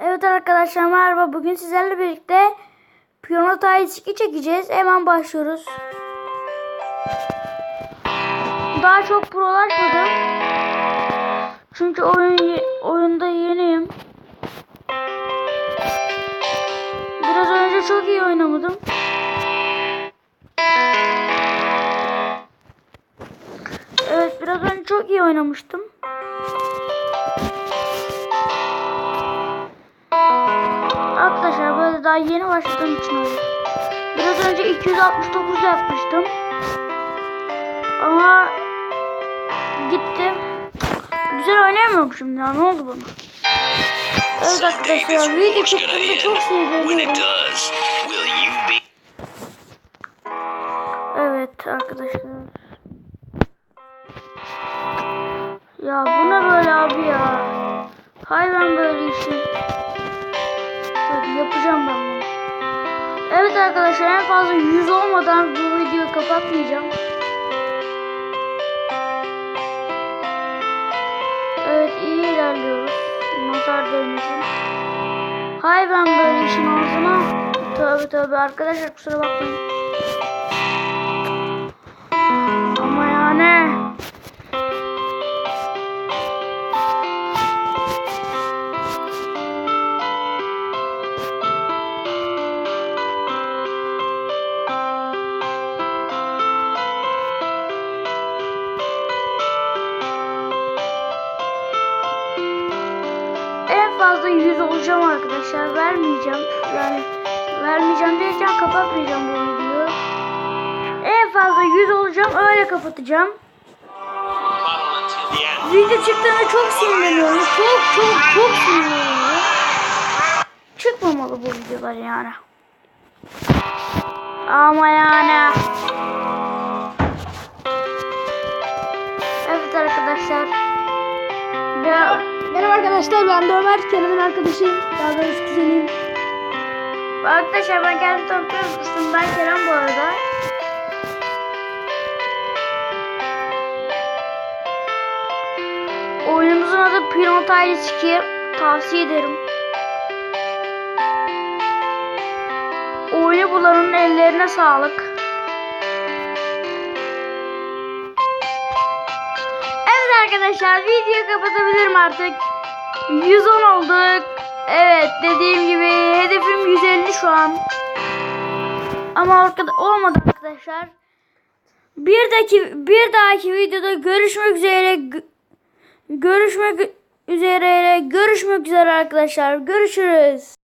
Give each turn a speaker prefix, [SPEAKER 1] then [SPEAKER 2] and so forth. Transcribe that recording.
[SPEAKER 1] Evet arkadaşlar merhaba. Bugün sizlerle birlikte Piyano Taytski çekeceğiz. Hemen başlıyoruz. Daha çok prolaşmadım. Çünkü oyun oyunda yeniyim. Biraz önce çok iyi oynamadım. Evet biraz önce çok iyi oynamıştım. Daha yeni başladığım için öyle. Biraz önce 269 yapmıştım. Ama gitti. Güzel oynayamıyormuşum ya ne oldu bana? Evet arkadaşlar video çıktığında çok
[SPEAKER 2] be?
[SPEAKER 1] Evet arkadaşlar. Ya bu ne böyle abi ya? Hay ben böyle işi. Yapacağım ben bunu. Evet arkadaşlar en fazla 100 olmadan bu videoyu kapatmayacağım. Evet iyi ilerliyoruz. Nazar değmesin. Hay ben böyle işin ağzına. Tövbe tövbe arkadaşlar kusura bakmayın. Ama yani. Fazla 100 olacağım arkadaşlar. Vermeyeceğim. Yani vermeyeceğim derken kapatmayacağım bu videoyu. En fazla 100 olacağım. Öyle kapatacağım. Video çıktığında çok sinirleniyorum. Çok çok çok sinirleniyorum. Çıkmamalı bu videolar yani. Ama yani. Evet arkadaşlar. Ya,
[SPEAKER 3] Merhaba arkadaşlar ben de Ömer Kerem'in arkadaşıyım. Daha doğrusu kuzeniyim.
[SPEAKER 1] arkadaşlar ben kendimi tanıtıyorum. İsmim ben Kerem bu arada. Oyunumuzun adı Piyano Tiles 2. Tavsiye ederim. Oyunu bulanın ellerine sağlık. Arkadaşlar videoyu kapatabilirim artık. 110 olduk. Evet dediğim gibi hedefim 150 şu an. Ama arkada olmadı arkadaşlar. Bir dahaki bir dahaki videoda görüşmek üzere. Gö- Görüşmek üzere. Görüşmek üzere arkadaşlar. Görüşürüz.